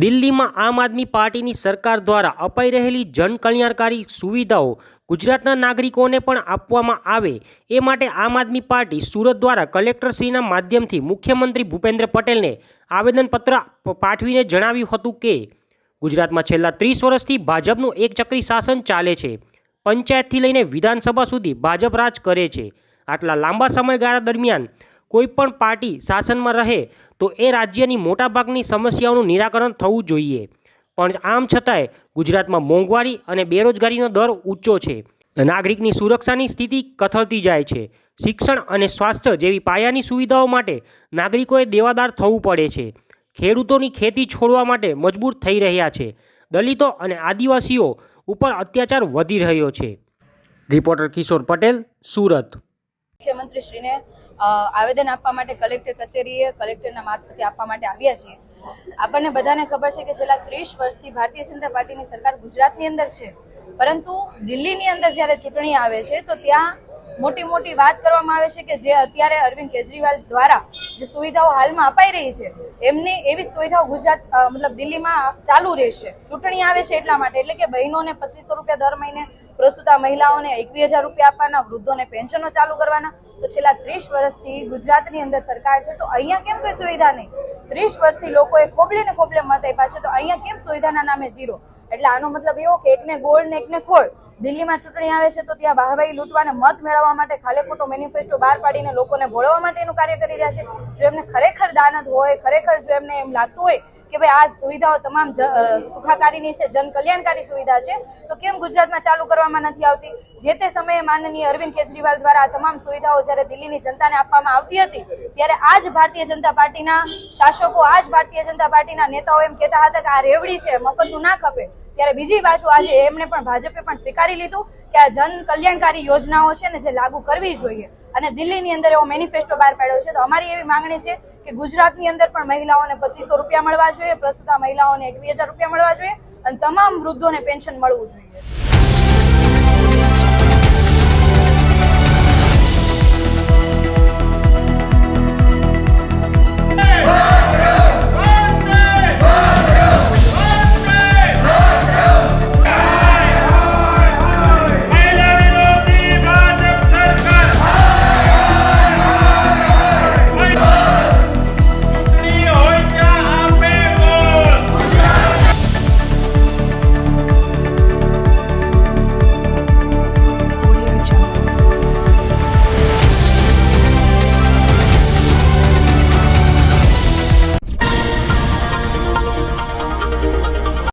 દિલ્હીમાં આમ આદમી પાર્ટીની સરકાર દ્વારા અપાઈ રહેલી જનકલ્યાણકારી સુવિધાઓ ગુજરાતના નાગરિકોને પણ આપવામાં આવે એ માટે આમ આદમી પાર્ટી સુરત દ્વારા કલેક્ટરશ્રીના માધ્યમથી મુખ્યમંત્રી ભૂપેન્દ્ર પટેલને આવેદનપત્ર પાઠવીને જણાવ્યું હતું કે, ગુજરાતમાં છેલ્લા ત્રીસ વર્ષથી ભાજપનું એકચક્રી શાસન ચાલે છે. પંચાયતથી લઈને વિધાનસભા સુધી ભાજપ રાજ કરે છે. આટલા લાંબા સમયગાળા દરમિયાન કોઈ પણ પાર્ટી શાસનમાં રહે તો એ રાજ્યની મોટાભાગની સમસ્યાઓનું નિરાકરણ થવું જોઈએ. પણ આમ છતાંય ગુજરાતમાં મોંઘવારી અને બેરોજગારીનો દર ઊંચો છે. નાગરિકની સુરક્ષાની સ્થિતિ કથળતી જાય છે. શિક્ષણ અને સ્વાસ્થ્ય જેવી પાયાની સુવિધાઓ માટે નાગરિકોએ દેવાદાર થવું પડે છે. ખેડૂતોની ખેતી છોડવા માટે મજબૂર થઈ રહ્યા છે. દલિતો અને આદિવાસીઓ ઉપર અત્યાચાર વધી રહ્યો છે. રિપોર્ટર કિશોર પટેલ, સુરત. મુખ્યમંત્રીશ્રીને આવેદન આપવા માટે કલેક્ટર કચેરીએ કલેક્ટરના મારફતે આપવા માટે આવ્યા છીએ. આપણને બધાને ખબર છે કે છેલ્લા ત્રીસ વર્ષથી ભારતીય જનતા પાર્ટીની સરકાર ગુજરાતની અંદર છે. પરંતુ દિલ્હીની અંદર જ્યારે ચૂંટણી આવે છે, તો ત્યાં મોટી મોટી વાત કરવામાં આવે છે કે જે અત્યારે અરવિંદ કેજરીવાલ દ્વારા જે સુવિધાઓ હાલમાં અપાઈ રહી છે, એમની એવી સુવિધાઓ ગુજરાત મતલબ દિલ્હીમાં ચાલુ રહેશે. ચૂંટણી આવે છે એટલા માટે. એટલે કે બહેનોને પચીસો રૂપિયા દર મહિને પ્રસ્તુતા મહિલાઓને એકવીસ હજાર રૂપિયા આપવાના, વૃદ્ધોને પેન્શનો ચાલુ કરવાના. તો છેલ્લા ત્રીસ વર્ષથી ગુજરાતની અંદર સરકાર છે, તો અહીંયા કેમ કોઈ સુવિધા નહીં? ત્રીસ વર્ષથી લોકોએ ખોબલે ને ખોબલે મત આપ્યા છે, તો અહીંયા કેમ સુવિધાના નામે જીરો? એટલે આનો મતલબ એવો કે એકને ગોળ ને એકને ખોળ. દિલ્હીમાં ચૂંટણી આવે છે તો ત્યાં વાહવાઈ લૂંટવાને મત મેળવવા માટે ખાલે ખોટો મેનિફેસ્ટો બહાર પાડીને લોકોને ભોળવવા માટેનું કાર્ય કરી રહ્યા છે. જો એમને ખરેખર દાનત હોય, ખરેખર જો એમને એમ લાગતું હોય કે ભાઈ આ સુવિધાઓ તમામ સુખાકારીની છે જન કલ્યાણકારી સુવિધા છે, તો કેમ ગુજરાતમાં ચાલુ કરવામાં નથી આવતી? જે તે સમયે માનનીય અરવિંદ કેજરીવાલ દ્વારા આ તમામ સુવિધાઓ જ્યારે દિલ્હીની જનતાને આપવામાં આવતી હતી, ત્યારે આ જ ભારતીય જનતા પાર્ટીના શાસકો આ જ ભારતીય જનતા પાર્ટીના નેતાઓ એમ કહેતા હતા કે આ રેવડી છે, મફતનું ના ખપે. ત્યારે બીજી બાજુ આજે એમણે પણ ભાજપે પણ સ્વીકારી લીધું કે આ જન કલ્યાણકારી યોજનાઓ છે ને જે લાગુ કરવી જોઈએ. અને દિલ્હીની અંદર એવો મેનિફેસ્ટો બહાર પાડ્યો છે. તો અમારી એવી માંગણી છે કે ગુજરાતની અંદર પણ મહિલાઓને પચીસો રૂપિયા મળવા જોઈએ. પ્રસ્તુતા મહિલાઓને એકવીસ હજાર રૂપિયા મળવા જોઈએ. અને તમામ વૃદ્ધોને પેન્શન મળવું જોઈએ.